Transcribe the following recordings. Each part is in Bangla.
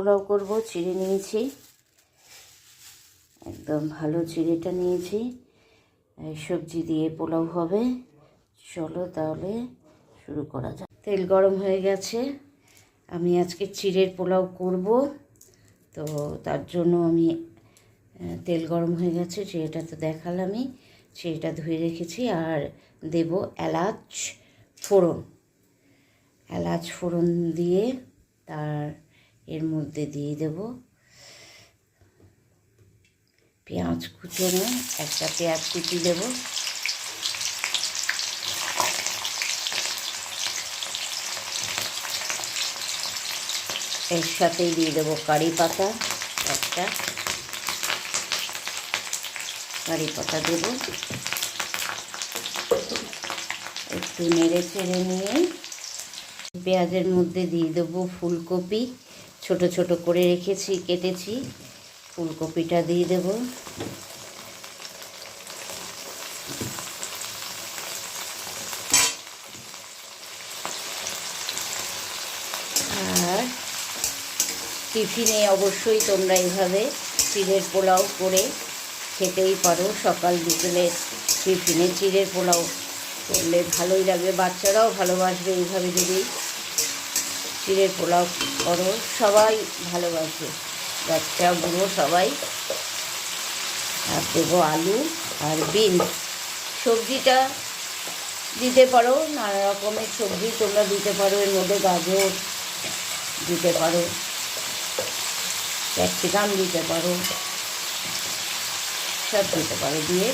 পোলাও করব, চিড়ে নিয়েছি। একদম ভালো চিড়েটা নিয়েছি। সবজি দিয়ে পোলাও হবে। চলো তাহলে শুরু করা যাক। তেল গরম হয়ে গেছে। আমি আজকে চিড়ের পোলাও করব। তো তার জন্য আমি তেল গরম হয়ে গেছে, চিড়েটা তো দেখালামই। চিড়েটা ধুয়ে রেখেছি আর দেব এলাচ ফোড়ন। এলাচ ফোড়ন দিয়ে তার এর মধ্যে দিয়ে দেব। পেঁয়াজ কুচোনো একটা পেঁয়াজ কুচি দেব। এর সাথেই দিয়ে দেবো কারি পাতা একটা। কারি পাতা দেব। একটু নেড়ে চেড়ে নিয়ে পেঁয়াজের মধ্যে দিয়ে দেবো ফুলকপি। ছোট ছোট করে রেখেছি, কেটেছি। ফুলকপিটা দিয়ে দেব। আর টিফিনে অবশ্যই তোমরা এইভাবে চিড়ের পোলাও করে খেতেই পারো। সকাল বিকেলে টিফিনে চিড়ের পোলাও করলে ভালোই লাগবে বাচ্চারাও ভালোবাসবে এইভাবে যদি চিড়ের পোলাও করো, সবাই ভালোবাসে। বাচ্চা বুড়ো সবাই। আর দেবো আলু আর বিনস সবজিটা দিতে পারো, নানা রকমের সবজি তোমরা দিতে পারো, এর মধ্যে গাজর দিতে পারো, ক্যাপসিকাম দিতে পারো, সব দিতে পারো দিয়ে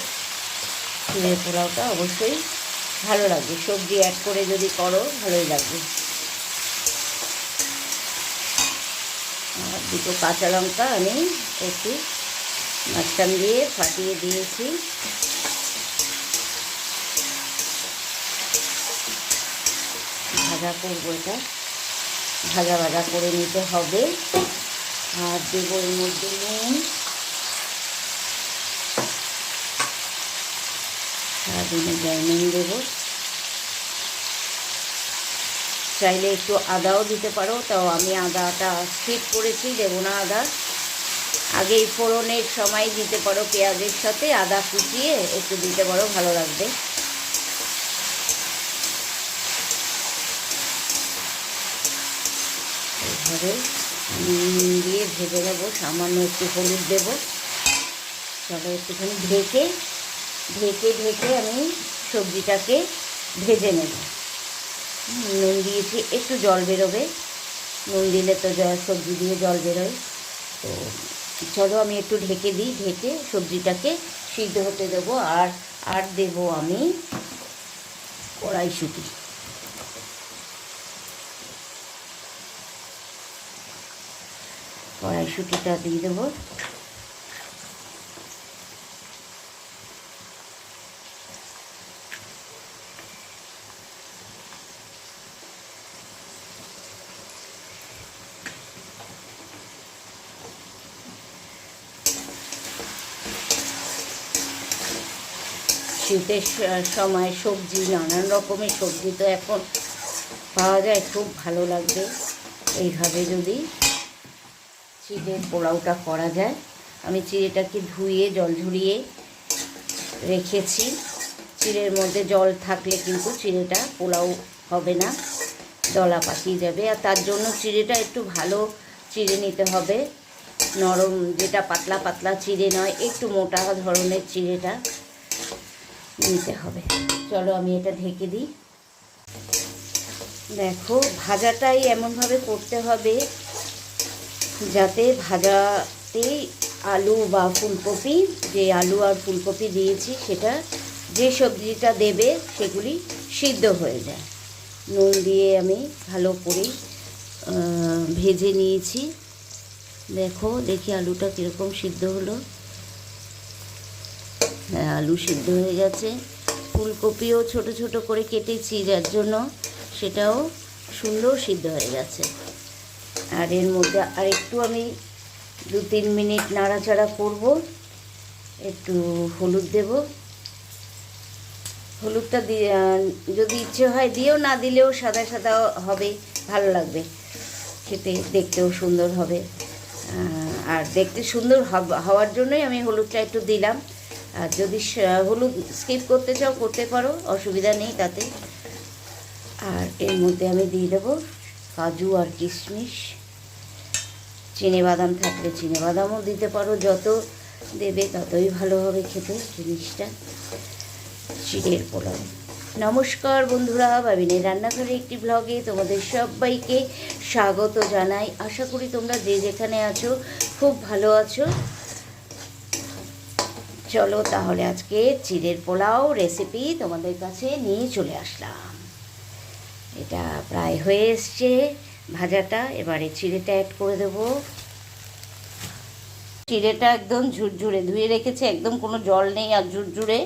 চিড়ের পোলাওটা অবশ্যই ভালো লাগবে। সবজি অ্যাড করে যদি করো, ভালোই লাগবে। আর দুটো কাঁচা লঙ্কা আমি একটু মাঝখান দিয়ে ফাটিয়ে দিয়েছি। ভাজা করব এটা। ভাজা ভাজা করে নিতে হবে। আর দেবো এর মধ্যে নুন। গায়ে নুন দেবো। চাইলে একটু আদাও দিতে পারো। তাও আমি আদাটা স্কিপ করেছি, দেবো না আদা। আগে ফোড়নের সময় দিতে পারো পেঁয়াজের সাথে। আদা কুচিয়ে একটু দিতে পারো, ভালো লাগবে। এইভাবে নুন দিয়ে ভেজে নেব, সামান্য একটু হলুদ দেবো। চলো একটুখানি ঢেকে ঢেকে ঢেকে আমি সবজিটাকে ভেজে নেব। নুন দিয়েছি একটু জল বেরোবে। নুন দিলে তো জল সবজি দিয়ে জল বেরোয়। তো চলো আমি একটু ঢেকে দিই ঢেকে সবজিটাকে সিদ্ধ হতে দেবো আর আর দেবো আমি কড়াইশুঁটি। কড়াইশুঁটিটা দিয়ে দেবো। শীতের সময় সবজি, নানান রকমের সবজি তো এখন পাওয়া যায়, খুব ভালো লাগবে। এইভাবে যদি চিড়ের পোলাওটা করা যায়। আমি চিড়েটাকে ধুয়ে, জল ঝরিয়ে রেখেছি। চিড়ের মধ্যে জল থাকলে কিন্তু চিড়েটা পোলাও হবে না, দলা পাকিয়ে যাবে। আর তার জন্য চিড়েটা একটু ভালো চিড়ে নিতে হবে। নরম যেটা পাতলা পাতলা চিড়ে নয়, একটু মোটা ধরনের চিড়েটা নিতে হবে। চলো আমি এটা ঢেকে দিই। দেখো, ভাজাটাই এমনভাবে করতে হবে যাতে ভাজাতেই আলু বা ফুলকপি, যে আলু আর ফুলকপি দিয়েছি, সেটা যে সবজিটা দেবে, সেগুলি সিদ্ধ হয়ে যায়। নুন দিয়ে আমি ভালো করে ভেজে নিয়েছি। দেখো, দেখি আলুটা কীরকম সিদ্ধ হলো। আলু সিদ্ধ হয়ে গেছে। ফুলকপিও ছোট ছোট করে কেটেছি, যার জন্য সেটাও সুন্দর সিদ্ধ হয়ে গেছে। আর এর মধ্যে আর একটু আমি দু তিন মিনিট নাড়াচাড়া করব। একটু হলুদ দেব। হলুদটা দিয়ে যদি ইচ্ছে হয় দিয়েও না দিলেও সাদা সাদা হবে, ভালো লাগবে। খেতে দেখতেও সুন্দর হবে। আর দেখতে সুন্দর হওয়ার জন্যই আমি হলুদটা একটু দিলাম। আর যদি হলুদ স্কিপ করতে চাও, করতে পারো, অসুবিধা নেই তাতে। আর এর মধ্যে আমি দিয়ে দেবো কাজু আর কিশমিশ। চিনে বাদাম থাকলে চিনে বাদামও দিতে পারো, যত দেবে ততই ভালো হবে খেতে জিনিসটা। চিড়ের পোলাও। নমস্কার বন্ধুরা, বাবিনের রান্নাঘরে একটি ব্লগে তোমাদের সবাইকে স্বাগত জানাই। আশা করি তোমরা যে যেখানে আছো, খুব ভালো আছো। চলো তাহলে আজকে চিড়ের পোলাও রেসিপি তোমাদের কাছে নিয়ে চলে আসলাম। এটা প্রায় হয়ে এসছে ভাজাটা, এবারে চিড়েটা অ্যাড করে দেবো। চিড়েটা একদম ঝুরঝুরে, ধুয়ে রেখেছে, একদম কোনো জল নেই আর ঝুরঝুরে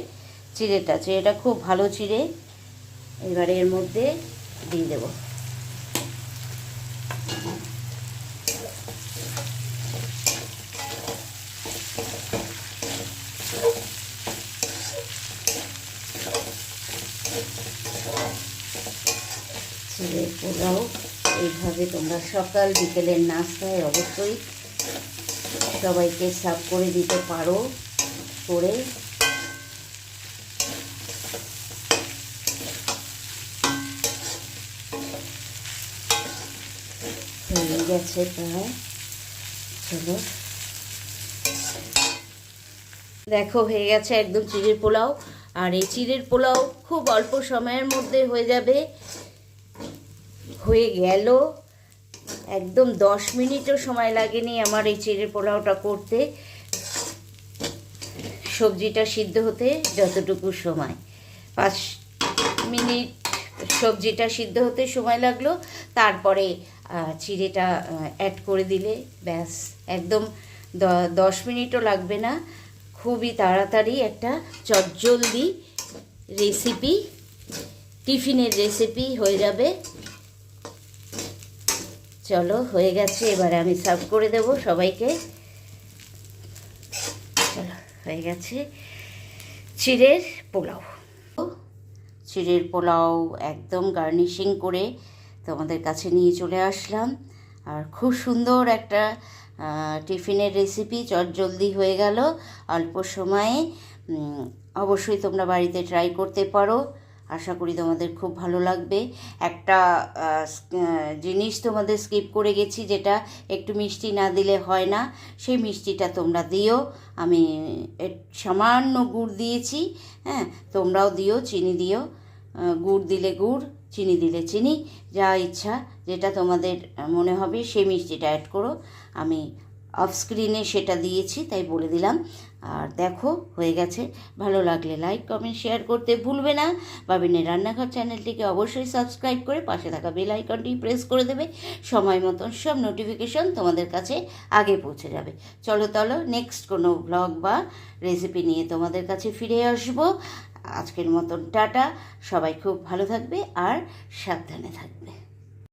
চিড়েটা চিড়েটা খুব ভালো চিড়ে। এবারে এর মধ্যে দিয়ে দেবো। চিড়ের পোলাও। এইভাবে তোমরা সকাল, বিকেলের নাস্তায় অবশ্যই সবাইকে সার্ভ করে দিতে পারো, করে। হয়ে গেছে প্রায়। চলো। দেখো, হয়ে গেছে একদম চিড়ের পোলাও। আর এই চিড়ের পোলাও খুব অল্প সময়ের মধ্যে হয়ে যাবে। হয়ে গেল। একদম দশ মিনিটও সময় লাগেনি আমার এই চিড়ের পোলাওটা করতে। সবজিটা সিদ্ধ হতে যতটুকু সময়। পাঁচ মিনিট সবজিটা সিদ্ধ হতে সময় লাগল। তারপরে চিড়েটা অ্যাড করে দিলে, ব্যাস। একদম দশ মিনিটও লাগবে না। খুবই তাড়াতাড়ি একটা চটজলদি রেসিপি টিফিনের রেসিপি হয়ে যাবে। চলো, হয়ে গেছে, এবারে আমি সার্ভ করে দেব সবাইকে। চলো, হয়ে গেছে। চিড়ের পোলাও। চিড়ের পোলাও একদম গার্নিশিং করে তোমাদের কাছে নিয়ে চলে আসলাম। আর খুব সুন্দর একটা টিফিনের রেসিপি চটজলদি হয়ে গেল। অল্প সময়ে অবশ্যই তোমরা বাড়িতে ট্রাই করতে পারো। আশা করি তোমাদের খুব ভালো লাগবে। একটা জিনিস তোমাদের স্কিপ করে গেছি যেটা একটু মিষ্টি না দিলে হয় না, সেই মিষ্টিটা তোমরা দিও। আমি সামান্য গুড় দিয়েছি হ্যাঁ তোমরাও দিও, চিনি দিও। গুড় দিলে গুড়, চিনি দিলে চিনি, যা ইচ্ছা, যেটা তোমাদের মনে হবে সেই মিষ্টিটা অ্যাড করো। আমি অফ স্ক্রিনে সেটা দিয়েছি, তাই বলে দিলাম। আর দেখো, হয়ে গেছে। ভালো লাগলে লাইক কমেন্ট শেয়ার করতে ভুলবে না। বাবিনের রান্নাঘর চ্যানেলটিকে অবশ্যই সাবস্ক্রাইব করে পাশে থাকা বেল আইকনটি প্রেস করে দেবে। সময় মতন সব নোটিফিকেশন তোমাদের কাছে আগে পৌঁছে যাবে। চলো চলো নেক্সট কোনো ব্লগ বা রেসিপি নিয়ে তোমাদের কাছে ফিরে আসব। আজকের মতন টাটা। সবাই খুব ভালো থাকবে আর সাবধানে থাকবে।